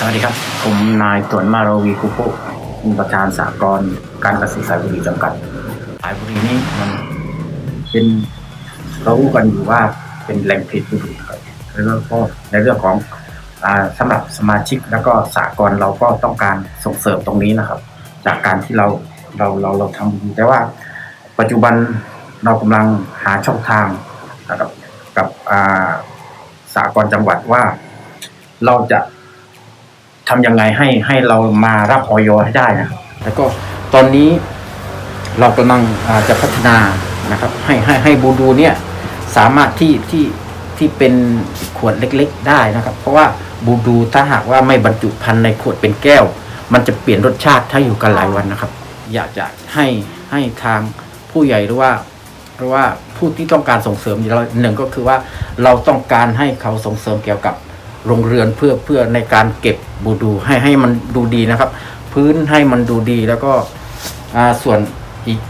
สวัสดีครับ ผมนายตวนมาโรวีคุโปะเป็นประธานสากลการเกษตรสายบุรีจำกัด สายบุรีนี่มันเป็นเรารู้กันอยู่ว่าเป็นแหล่งผลิตบุหรี่ครับแล้วก็ในเรื่องของอ่าสำหรับสมาชิกแล้วก็สากลเราก็ต้องการส่งเสริมตรงนี้นะครับ จากการที่เราเราเราเราทำแต่ว่าปัจจุบันเรากำลังหาช่องทางนะครับกับสากลจังหวัดว่าเราจะ ทำยังไงให้ให้เรามารับออยให้ได้นะครับแล้วก็ตอนนี้เรากำลังจะพัฒนานะครับ ให้ให้ให้บูดูเนี่ยสามารถที่ที่ที่เป็นขวดเล็กๆได้นะครับ เพราะว่าบูดูถ้าหากว่าไม่บรรจุภัณฑ์ในขวดเป็นแก้ว มันจะเปลี่ยนรสชาติถ้าอยู่กันหลายวันนะครับ อยากจะให้ให้ทางผู้ใหญ่หรือว่าหรือว่าผู้ที่ต้องการส่งเสริมเราหนึ่งก็คือว่าเราต้องการให้เขาส่งเสริมเกี่ยวกับ โรงเรือนเพื่อเพื่อในการเก็บบูดูให้ให้มันดูดีนะครับ พื้นให้มันดูดีแล้วก็ส่วนอีก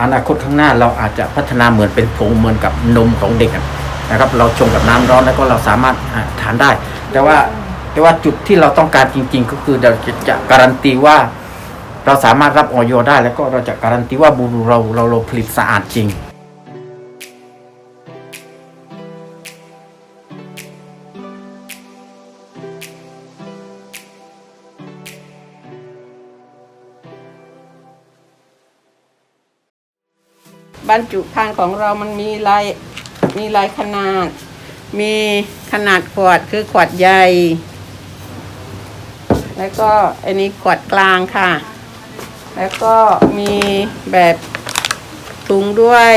อนาคตข้างหน้าเราอาจจะพัฒนาเหมือนเป็นผงเหมือนกับนมของเด็กนะครับ เราชงกับน้ำร้อนแล้วก็เราสามารถทานได้ แต่ว่าแต่ว่าจุดที่เราต้องการจริง ๆ ก็คือเราจะจะการันตีว่า เราสามารถรับออยได้ แล้วก็เราจะการันตีว่าบูดูเราเราผลิตสะอาดจริง บรรจุภัณฑ์ของเรามันมีหลายมีหลายขนาด มีขนาดขวดคือขวดใหญ่ แล้วก็อันนี้ขวดกลางค่ะ แล้วก็มีแบบถุงด้วย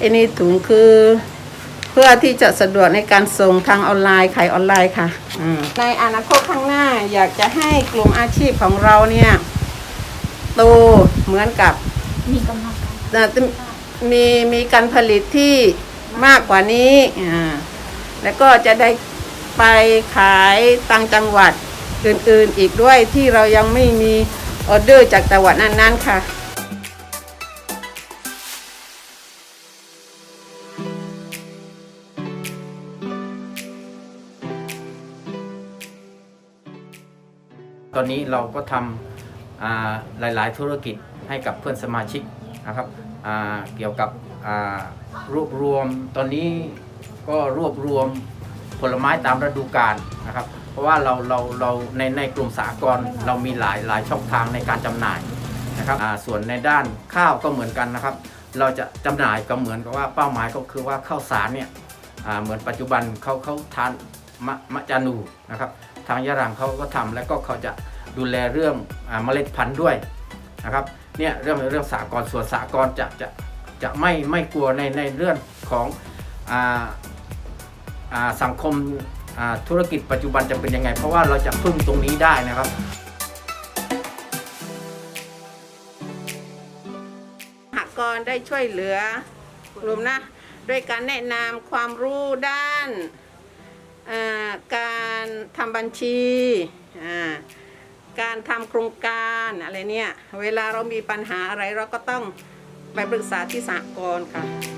อันนี้ถุงคือเพื่อที่จะสะดวกในการส่งทางออนไลน์ขายออนไลน์ค่ะอืมในอนาคตข้างหน้าอยากจะให้กลุ่มอาชีพของเราเนี่ยโตเหมือนกับมีกำลังการแต่ มีมีการผลิตที่มากกว่านี้อ่าแล้วก็จะได้ไปขายต่างจังหวัดอื่นๆอีกด้วยที่เรายังไม่มีออเดอร์จากจังหวัดนั้นๆค่ะตอนนี้เราก็ทำหลาย ๆ ธุรกิจให้กับเพื่อนสมาชิก นะครับเกี่ยวกับรวบรวมตอนนี้ก็รวบรวมผลไม้ตามฤดูกาลนะครับ เพราะว่าเราเราเราในในกลุ่มสากลเรามีหลายหลายช่องทางในการจำหน่ายนะครับส่วนในด้านข้าวก็เหมือนกันนะครับ เราจะจำหน่ายก็เหมือนกับว่าเป้าหมายก็คือว่าข้าวสารเนี่ยเหมือนปัจจุบันเขาเขาทานมะมะจานูนะครับ ทางยะรังเขาก็ทำแล้วก็เขาจะดูแลเรื่องอเมล็ดพันธุ์ด้วยนะครับ เนี่ยเรื่องเรื่องสากลส่วนสากลจะจะจะไม่ไม่กลัวในในเรื่องของอ่าอ่าสังคมอ่าธุรกิจปัจจุบันจะเป็นยังไง เพราะว่าเราจะพึ่งตรงนี้ได้นะครับหากรได้ช่วยเหลือกลุ่มนะด้วยการแนะนำความรู้ด้านอ่าการทำบัญชีอ่า การทำโครงการอะไรเนี่ย เวลาเรามีปัญหาอะไรเราก็ต้องไปปรึกษาที่สากลค่ะ